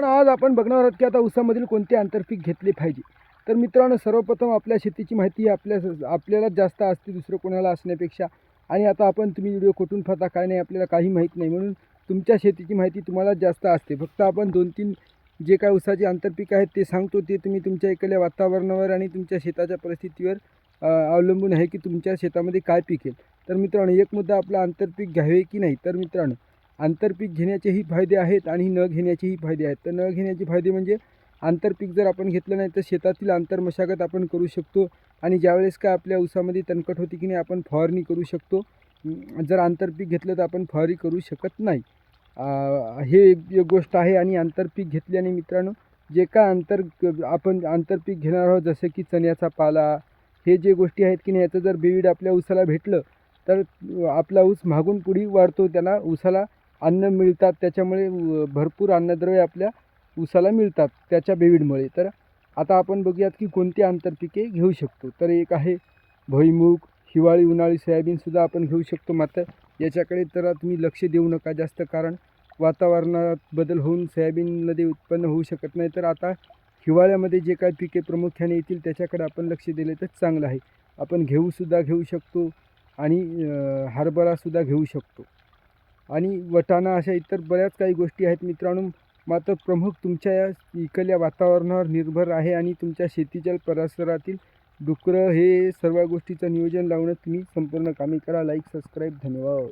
मित्रांनो आज आपण बघणार आहोत की आता ऊसामधील कोणते आंतरपीक घेतले पाहिजे. तर मित्रांनो सर्वप्रथम आपल्या शेतीची माहिती आपल्या आपल्यालाच जास्त असते दुसरं कोणाला असण्यापेक्षा. आणि आता आपण तुम्ही व्हिडिओ कुठून पाहता काय नाही आपल्याला काही माहीत नाही. म्हणून तुमच्या शेतीची माहिती तुम्हाला जास्त असते. फक्त आपण दोन तीन जे काय ऊसाचे आंतरपीक आहेत ते सांगतो ते तुम्ही तुमच्या इकडल्या वातावरणावर आणि तुमच्या शेताच्या परिस्थितीवर अवलंबून आहे की तुमच्या शेतामध्ये काय पिकेल तर मित्रांनो एक मुद्दा आपला आंतरपीक घ्यावे की नाही? तर मित्रांनो आंतरपीक घेण्याचेही फायदे आहेत आणि न घेण्याचेही फायदे आहेत. तर न घेण्याचे फायदे म्हणजे आंतरपीक जर आपण घेतलं नाही तर शेतातील आंतरमशागत आपण करू शकतो आणि ज्यावेळेस काय आपल्या ऊसामध्ये तणकट होती की नाही आपण फवारणी करू शकतो. जर आंतरपीक घेतलं तर आपण फवारणी करू शकत नाही. हे एक गोष्ट आहे आणि आंतरपीक घेतल्याने मित्रांनो जे काय आंतर आपण आंतरपीक घेणार आहोत जसं की चण्याचा पाला हे जे गोष्टी आहेत की नाही याचं जर बेवीड आपल्या ऊसाला भेटलं तर आपला ऊस मागून पुढे वाढतो त्याला ऊसाला अन्न मिळतात त्याच्यामुळे भरपूर अन्नद्रव्य आपल्या ऊसाला मिळतात त्याच्या बेवीडमुळे. तर आता आपण बघूयात की कोणती आंतरपिके घेऊ शकतो. तर एक आहे भुईमूग हिवाळी उन्हाळी सोयाबीनसुद्धा आपण घेऊ शकतो. मात्र याच्याकडे तर तुम्ही लक्ष देऊ नका जास्त कारण वातावरणात बदल होऊन सोयाबीनमध्ये उत्पन्न होऊ शकत नाही. तर आता हिवाळ्यामध्ये जे काय पिके प्रामुख्याने येतील त्याच्याकडे आपण लक्ष दिले तर चांगलं आहे. आपण घेऊसुद्धा घेऊ शकतो आणि हरभरासुद्धा घेऊ शकतो. आणि वटाणा अशा इतर बऱ्याच काही गोष्टी आहेत मित्रांनो. मात्र प्रमुख तुमच्या या इकडल्या वातावरणावर निर्भर आहे आणि तुमच्या शेतीच्या परिसरातील डुकरं हे सर्व गोष्टीचं नियोजन लावण्यात तुम्ही संपूर्ण कामे करा लाईक सबस्क्राईब धन्यवाद.